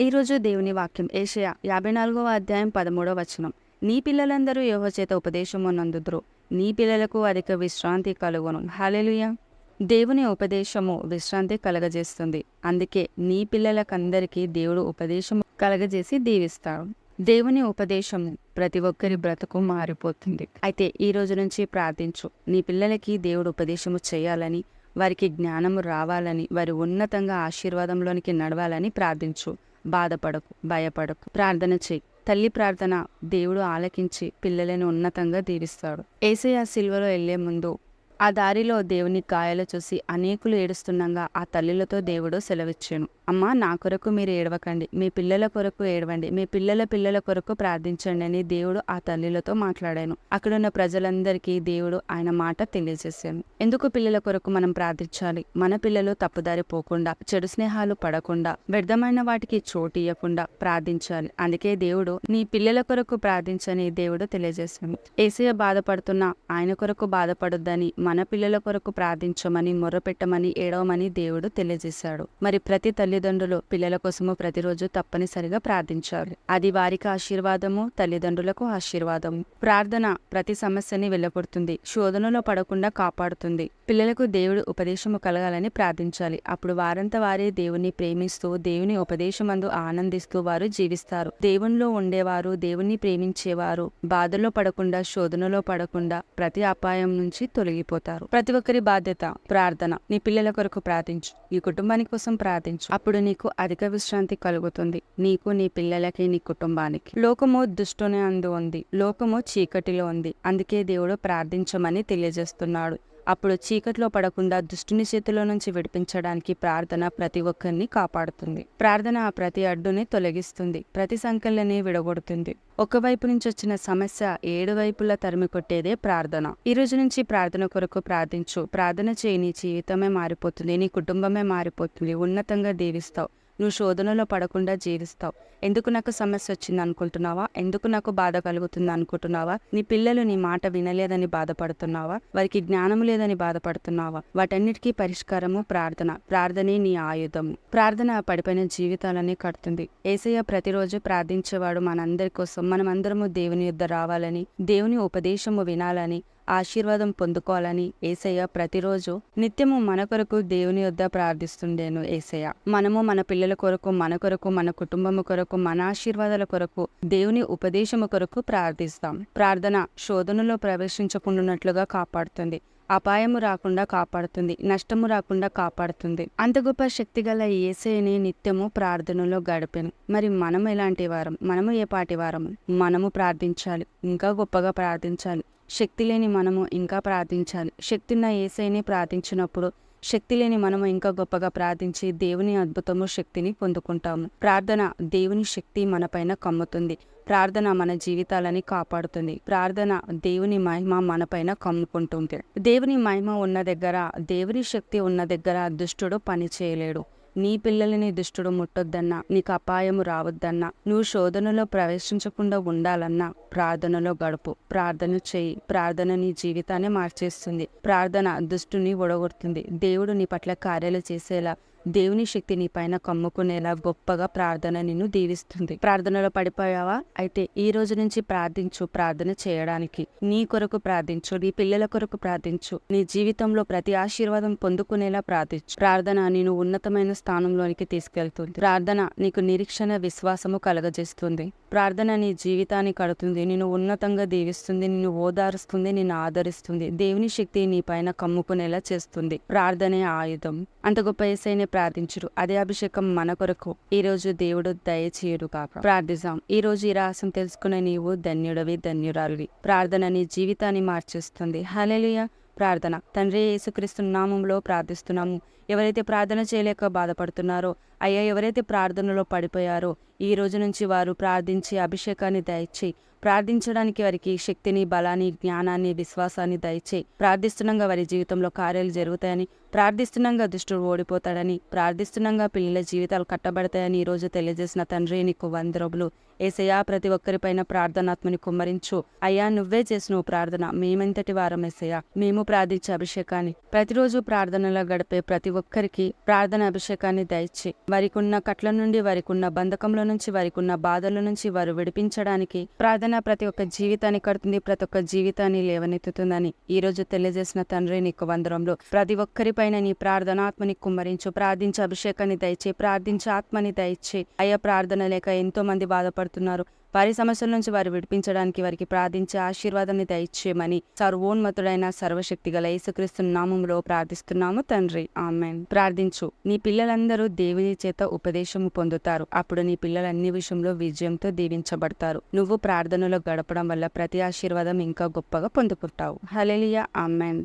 ఈరోజు దేవుని వాక్యం ఏషయా యాభై నాలుగవ అధ్యాయం పదమూడవ వచనం. నీ పిల్లలందరూ యోహో చేత ఉపదేశము నందుదురు నీ పిల్లలకు అధిక విశ్రాంతి కలుగును. హాలెలుయ దేవుని ఉపదేశము విశ్రాంతి కలగజేస్తుంది. అందుకే నీ పిల్లలకందరికీ దేవుడు ఉపదేశము కలగజేసి దీవిస్తాడు. దేవుని ఉపదేశం ప్రతి ఒక్కరి బ్రతుకు మారిపోతుంది. అయితే ఈ రోజు నుంచి ప్రార్థించు. నీ పిల్లలకి దేవుడు ఉపదేశము చేయాలని వారికి జ్ఞానము రావాలని వారి ఉన్నతంగా ఆశీర్వాదంలోనికి నడవాలని ప్రార్థించు. బాధపడకు భయపడకు. ప్రార్థన చేయి. తల్లి ప్రార్థన దేవుడు ఆలకించి పిల్లలను ఉన్నతంగా దీవిస్తాడు ఏసయ సిల్వలో వెళ్ళే ముందు ఆ దారిలో దేవుని గాయాలు చూసి అనేకులు ఏడుస్తుండగా ఆ తల్లులతో దేవుడు సెలవిచ్చాను. అమ్మా నా కొరకు మీరు ఏడవకండి. మీ పిల్లల కొరకు ఏడవండి. మీ పిల్లల పిల్లల కొరకు ప్రార్థించండి అని దేవుడు ఆ తల్లులతో మాట్లాడాను. అక్కడున్న ప్రజలందరికీ దేవుడు ఆయన మాట తెలియజేశాను. ఎందుకు పిల్లల కొరకు మనం ప్రార్థించాలి? మన పిల్లలు తప్పుదారి పోకుండా చెడు స్నేహాలు పడకుండా వ్యర్థమైన వాటికి చోటు ఇవ్వకుండా ప్రార్థించాలి. అందుకే దేవుడు నీ పిల్లల కొరకు ప్రార్థించని దేవుడు తెలియజేశాను. ఏసయ బాధపడుతున్న ఆయన కొరకు బాధపడొద్దని మన పిల్లల కొరకు ప్రార్థించమని మొర్రపెట్టమని ఏడవమని దేవుడు తెలియజేశాడు. మరి ప్రతి తల్లి తల్లిదండ్రులు పిల్లల కోసము ప్రతిరోజు తప్పనిసరిగా ప్రార్థించాలి. అది వారికి ఆశీర్వాదము తల్లిదండ్రులకు ఆశీర్వాదము. ప్రార్థన ప్రతి సమస్యని వెళ్ళగొడుతుంది శోధనలో పడకుండా కాపాడుతుంది. పిల్లలకు దేవుడు ఉపదేశము కలగాలని ప్రార్థించాలి. అప్పుడు వారంతా వారే దేవుని ప్రేమిస్తూ దేవుని ఉపదేశమందు ఆనందిస్తూ వారు జీవిస్తారు. దేవునిలో ఉండేవారు దేవుని ప్రేమించేవారు. బాధలో పడకుండా శోధనలో పడకుండా ప్రతి అపాయం నుంచి తొలగిపోతారు. ప్రతి ఒక్కరి బాధ్యత ప్రార్థన. నీ పిల్లల కొరకు ప్రార్థించు. ఈ కుటుంబానికి కోసం ప్రార్థించు. అప్పుడు నీకు అధిక విశ్రాంతి కలుగుతుంది. నీకు నీ పిల్లలకి నీ కుటుంబానికి. లోకము దుష్టుని అందు ఉంది. లోకము చీకటిలో ఉంది. అందుకే దేవుడు ప్రార్థించమని తెలియజేస్తున్నాడు. అప్పుడు చీకట్లో పడకుండా దుష్టుని చేతిలో నుంచి విడిపించడానికి ప్రార్థన ప్రతి ఒక్కరిని కాపాడుతుంది. ప్రార్థన ఆ ప్రతి అడ్డుని తొలగిస్తుంది ప్రతి సంకల్ని విడగొడుతుంది. ఒకవైపు నుంచి వచ్చిన సమస్య ఏడు వైపులా తరిమి కొట్టేదే ప్రార్థన. ఈ రోజు నుంచి ప్రార్థన కొరకు ప్రార్థించు. ప్రార్థన చేయని జీవితమే మారిపోతుంది నీ కుటుంబమే మారిపోతుంది ఉన్నతంగా దీవిస్తావు. నువ్వు శోధనలో పడకుండా జీవిస్తావు. ఎందుకు నాకు సమస్య వచ్చింది అనుకుంటున్నావా? ఎందుకు నాకు బాధ కలుగుతుంది అనుకుంటున్నావా? నీ పిల్లలు నీ మాట వినలేదని బాధపడుతున్నావా? వారికి జ్ఞానం లేదని బాధపడుతున్నావా? వాటన్నిటికీ పరిష్కారము ప్రార్థన. ప్రార్థనే నీ ఆయుధము. ప్రార్థన పడిపోయిన జీవితాలని కడుతుంది. ఏసయ్య ప్రతిరోజు ప్రార్థించేవాడు మనందరి కోసం. మనమందరము దేవుని యుద్ధ రావాలని దేవుని ఉపదేశము వినాలని ఆశీర్వాదం పొందుకోవాలని ఏసయ్య ప్రతిరోజు నిత్యము మన కొరకు దేవుని వద్ద ప్రార్థిస్తుండేను ఏసయ్య. మనము మన పిల్లల కొరకు మన కొరకు మన కుటుంబము కొరకు మన ఆశీర్వాదాల కొరకు దేవుని ఉపదేశము కొరకు ప్రార్థిస్తాం. ప్రార్థన శోధనలో ప్రవేశించకుండానట్లుగా కాపాడుతుంది. అపాయము రాకుండా కాపాడుతుంది నష్టము రాకుండా కాపాడుతుంది. అంత గొప్ప శక్తి గల ఏసైని నిత్యము ప్రార్థనలో గడిపాను. మరి మనం ఎలాంటి వారం? మనము ఏ పాటి వారం? మనము ప్రార్థించాలి ఇంకా గొప్పగా ప్రార్థించాలి. శక్తి లేని మనము ఇంకా ప్రార్థించాలి. శక్తి ఉన్న ఏసైని ప్రార్థించినప్పుడు శక్తి లేని మనము ఇంకా గొప్పగా ప్రార్థించి దేవుని అద్భుతము శక్తిని పొందుకుంటాము. ప్రార్థన దేవుని శక్తి మనపైన కమ్ముతుంది. ప్రార్థన మన జీవితాలని కాపాడుతుంది. ప్రార్థన దేవుని మహిమ మనపైన కమ్ముకుంటుంది. దేవుని మహిమ ఉన్న దగ్గర దేవుని శక్తి ఉన్న దగ్గర దుష్టుడు పని చేయలేడు. నీ పిల్లలని దుష్టుడు ముట్టొద్దన్నా నీకు అపాయము రావద్దన్నా నువ్వు శోధనలో ప్రవేశించకుండా ఉండాలన్నా ప్రార్థనలో గడుపు ప్రార్థన చేయి. ప్రార్థన నీ జీవితాన్ని మార్చేస్తుంది. ప్రార్థన దుష్టుని ఒడగొడుతుంది. దేవుడు నీ పట్ల కార్యాలు చేసేలా దేవుని శక్తి నీ పైన కమ్ముకునేలా గొప్పగా ప్రార్థన నిన్ను దీవిస్తుంది. ప్రార్థనలో పడిపోయావా? అయితే ఈ రోజు నుంచి ప్రార్థించు ప్రార్థన చేయడానికి. నీ కొరకు ప్రార్థించు నీ పిల్లల కొరకు ప్రార్థించు. నీ జీవితంలో ప్రతి ఆశీర్వాదం పొందుకునేలా ప్రార్థించు. ప్రార్థన నేను ఉన్నతమైన స్థానంలోనికి తీసుకెళ్తుంది. ప్రార్థన నీకు నిరీక్షణ విశ్వాసము కలగజేస్తుంది. ప్రార్థన నీ జీవితాన్ని కడుతుంది. నేను ఉన్నతంగా దీవిస్తుంది. నిన్ను ఓదారుస్తుంది. నిన్ను ఆదరిస్తుంది. దేవుని శక్తి నీ పైన కమ్ముకునేలా చేస్తుంది. ప్రార్థనే ఆయుధం. అంత గొప్ప ఏసైనే ప్రార్థించరు. అదే అభిషేకం మన కొరకు. ఈ రోజు దేవుడు దయచేయుడు కాక. ప్రార్థిస్తాం ఈ రోజు ఈ రహస్యం తెలుసుకునే నీవు ధన్యుడవి ధన్యురాలివి. ప్రార్థన నీ జీవితాన్ని మార్చేస్తుంది. హలెలియా ప్రార్థన. తండ్రి యేసుక్రీస్తు నామంలో ప్రార్థిస్తున్నాము. ఎవరైతే ప్రార్థన చేయలేక బాధపడుతున్నారో అయ్యా ఎవరైతే ప్రార్థనలో పడిపోయారో ఈ రోజు నుంచి వారు ప్రార్థించి అభిషేకాన్ని దయచేయి. ప్రార్థించడానికి వారికి శక్తిని బలాన్ని జ్ఞానాన్ని విశ్వాసాన్ని దయచేయి. ప్రార్థిస్తుండగా వారి జీవితంలో కార్యాలు జరుగుతాయని ప్రార్థిస్తున్నాగా దుష్టుడు ఓడిపోతాడని ప్రార్థిస్తున్నాగా పిల్లల జీవితాలు కట్టబడతాయని ఈరోజు తెలియజేసిన తండ్రి నీకు వందరబులు ఏసయ్యా ప్రతి ఒక్కరిపైన ప్రార్థనాత్మని కుమ్మరించు. అయ్యా నువ్వే చేసిన ప్రార్థన మేమెంతటి వారం ఏసయ్యా. మేము ప్రార్థించే అభిషేకాన్ని ప్రతిరోజు ప్రార్థనలో గడిపే ప్రతి ఒక్కరికి ప్రార్థన అభిషేకాన్ని దయచి వారికున్న కట్ల నుండి వారికున్న బంధకంలో నుంచి వారికున్న బాధల నుంచి వారు విడిపించడానికి ప్రార్థన ప్రతి ఒక్క జీవితాన్ని కడుతుంది ప్రతి ఒక్క జీవితాన్ని లేవనెత్తుతుందని ఈ రోజు తెలియజేసిన తండ్రి నీకు వందరంలో ప్రతి ఒక్కరి పైన నీ ప్రార్థనాత్మని కుమ్మరించు. ప్రార్థించే అభిషేకాన్ని దయచే ప్రార్థించే ఆత్మని దయచే. అయ్యా ప్రార్థన లేక ఎంతో మంది బాధపడుతున్నారు. వారి సమస్యల నుంచి వారు విడిపించడానికి వారికి ప్రార్థించే ఆశీర్వాదాన్ని దయచేయమని సర్వోన్మతుడైన సర్వశక్తి గల యేసుక్రీస్తు నామంలో ప్రార్థిస్తున్నాము తండ్రి. ఆమెన్. ప్రార్థించు. నీ పిల్లలందరూ దేవుని చేత ఉపదేశము పొందుతారు. అప్పుడు నీ పిల్లలు అన్ని విషయంలో విజయంతో దీవించబడతారు. నువ్వు ప్రార్థనలో గడపడం వల్ల ప్రతి ఆశీర్వాదం ఇంకా గొప్పగా పొందుకుంటావు. Hallelujah amen.